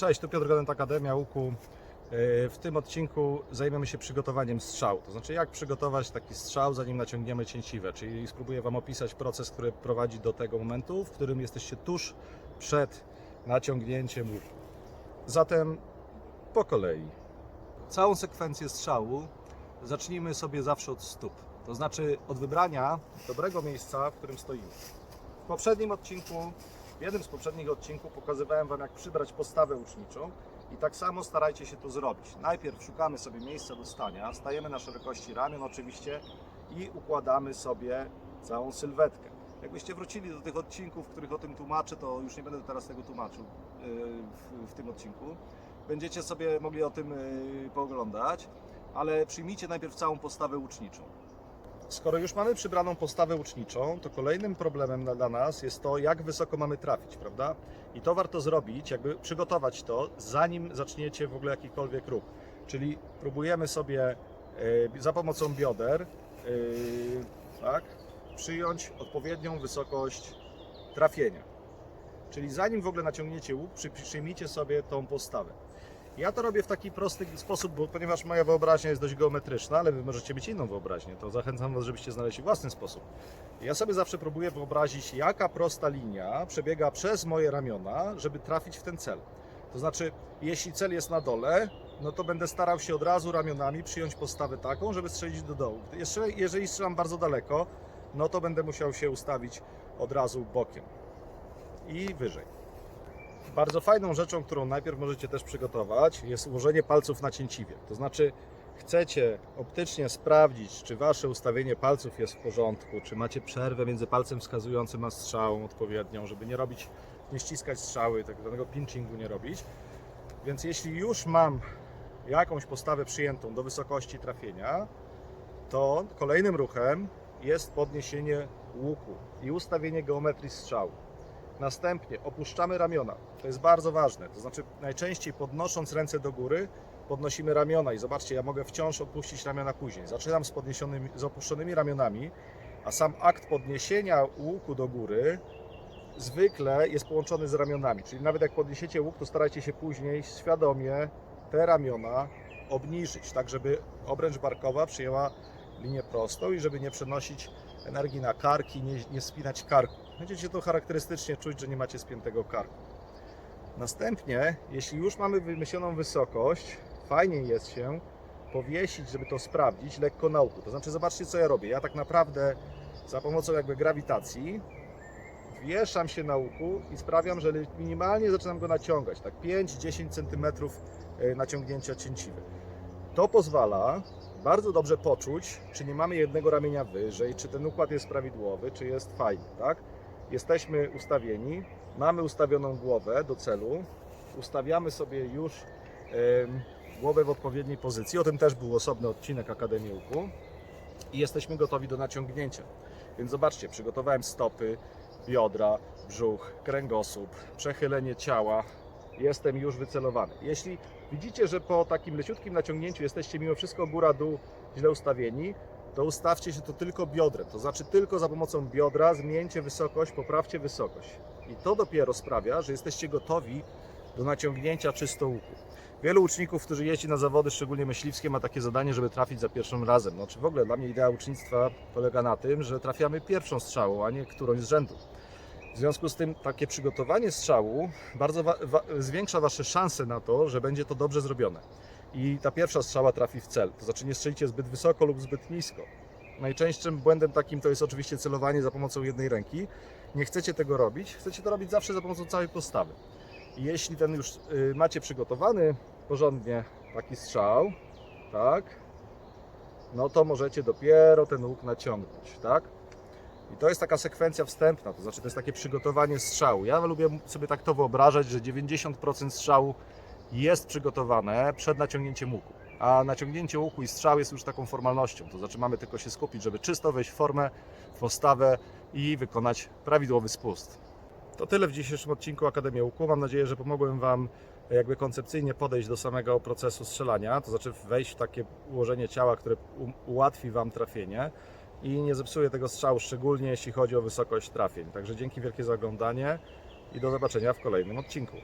Cześć, tu Piotr Godent, Akademia Łuku. Yy, W tym odcinku zajmiemy się przygotowaniem strzału. To znaczy, jak przygotować taki strzał, zanim naciągniemy cięciwę. Czyli spróbuję Wam opisać proces, który prowadzi do tego momentu, w którym jesteście tuż przed naciągnięciem łuku. Zatem po kolei. Całą sekwencję strzału zacznijmy sobie zawsze od stóp. To znaczy od wybrania dobrego miejsca, w którym stoimy. W poprzednim odcinku, w jednym z poprzednich odcinków pokazywałem Wam, jak przybrać postawę uczniczą i tak samo starajcie się to zrobić. Najpierw szukamy sobie miejsca do stania, stajemy na szerokości ramion oczywiście i układamy sobie całą sylwetkę. Jakbyście wrócili do tych odcinków, w których o tym tłumaczę, to już nie będę teraz tego tłumaczył yy, w, tym odcinku. Będziecie sobie mogli o tym yy, pooglądać, ale przyjmijcie najpierw całą postawę uczniczą. Skoro już mamy przybraną postawę uczniczą, to kolejnym problemem dla- nas jest to, jak wysoko mamy trafić, prawda? I to warto zrobić, jakby przygotować to, zanim zaczniecie w ogóle jakikolwiek ruch. Czyli próbujemy sobie e, za pomocą bioder e, tak, przyjąć odpowiednią wysokość trafienia. Czyli zanim w ogóle naciągniecie łuk, przy, przyjmijcie sobie tą postawę. Ja to robię w taki prosty sposób, bo ponieważ moja wyobraźnia jest dość geometryczna, ale wy możecie mieć inną wyobraźnię, to zachęcam Was, żebyście znaleźli własny sposób. Ja sobie zawsze próbuję wyobrazić, jaka prosta linia przebiega przez moje ramiona, żeby trafić w ten cel. To znaczy, jeśli cel jest na dole, no to będę starał się od razu ramionami przyjąć postawę taką, żeby strzelić do dołu. Jeszcze, jeżeli strzelam bardzo daleko, no to będę musiał się ustawić od razu bokiem i wyżej. Bardzo fajną rzeczą, którą najpierw możecie też przygotować, jest ułożenie palców na cięciwie. To znaczy, chcecie optycznie sprawdzić, czy wasze ustawienie palców jest w porządku, czy macie przerwę między palcem wskazującym a strzałą odpowiednią, żeby nie robić, nie ściskać strzały, tak zwanego pinchingu nie robić. Więc jeśli już mam jakąś postawę przyjętą do wysokości trafienia, to kolejnym ruchem jest podniesienie łuku i ustawienie geometrii strzału. Następnie opuszczamy ramiona. To jest bardzo ważne. To znaczy, najczęściej podnosząc ręce do góry, podnosimy ramiona. I zobaczcie, ja mogę wciąż opuścić ramiona później. Zaczynam z, podniesionymi, z opuszczonymi ramionami, a sam akt podniesienia łuku do góry zwykle jest połączony z ramionami. Czyli nawet jak podniesiecie łuk, to starajcie się później świadomie te ramiona obniżyć, tak żeby obręcz barkowa przyjęła linię prostą i żeby nie przenosić energii na karki, nie, nie spinać karku. Będziecie to charakterystycznie czuć, że nie macie spiętego karku. Następnie, jeśli już mamy wymyśloną wysokość, fajnie jest się powiesić, żeby to sprawdzić, lekko na łuku. To znaczy, zobaczcie, co ja robię. Ja tak naprawdę za pomocą jakby grawitacji wieszam się na łuku i sprawiam, że minimalnie zaczynam go naciągać, tak 5-10 cm naciągnięcia cięciwy. To pozwala bardzo dobrze poczuć, czy nie mamy jednego ramienia wyżej, czy ten układ jest prawidłowy, czy jest fajny, tak? Jesteśmy ustawieni, mamy ustawioną głowę do celu, ustawiamy sobie już głowę w odpowiedniej pozycji. O tym też był osobny odcinek Akademii Łuku i jesteśmy gotowi do naciągnięcia. Więc zobaczcie, przygotowałem stopy, biodra, brzuch, kręgosłup, przechylenie ciała. Jestem już wycelowany. Jeśli widzicie, że po takim leciutkim naciągnięciu jesteście mimo wszystko góra-dół źle ustawieni, to ustawcie się to tylko biodrem. To znaczy tylko za pomocą biodra zmieńcie wysokość, poprawcie wysokość. I to dopiero sprawia, że jesteście gotowi do naciągnięcia czysto łuku. Wielu uczniów, którzy jeździ na zawody, szczególnie myśliwskie, ma takie zadanie, żeby trafić za pierwszym razem. No, czy w ogóle dla mnie idea ucznictwa polega na tym, że trafiamy pierwszą strzałą, a nie którąś z rzędu. W związku z tym takie przygotowanie strzału bardzo wa- zwiększa Wasze szanse na to, że będzie to dobrze zrobione. I ta pierwsza strzała trafi w cel. To znaczy nie strzelicie zbyt wysoko lub zbyt nisko. Najczęstszym błędem takim to jest oczywiście celowanie za pomocą jednej ręki. Nie chcecie tego robić, chcecie to robić zawsze za pomocą całej postawy. Jeśli ten już y, macie przygotowany porządnie taki strzał, tak, no to możecie dopiero ten łuk naciągnąć, tak? I to jest taka sekwencja wstępna, to znaczy to jest takie przygotowanie strzału. Ja lubię sobie tak to wyobrażać, że 90% strzału jest przygotowane przed naciągnięciem łuku. A naciągnięcie łuku i strzał jest już taką formalnością. To znaczy mamy tylko się skupić, żeby czysto wejść w formę, w postawę i wykonać prawidłowy spust. To tyle w dzisiejszym odcinku Akademii Łuku. Mam nadzieję, że pomogłem Wam jakby koncepcyjnie podejść do samego procesu strzelania, to znaczy wejść w takie ułożenie ciała, które u- ułatwi Wam trafienie i nie zepsuje tego strzału, szczególnie jeśli chodzi o wysokość trafień. Także dzięki wielkie za oglądanie i do zobaczenia w kolejnym odcinku.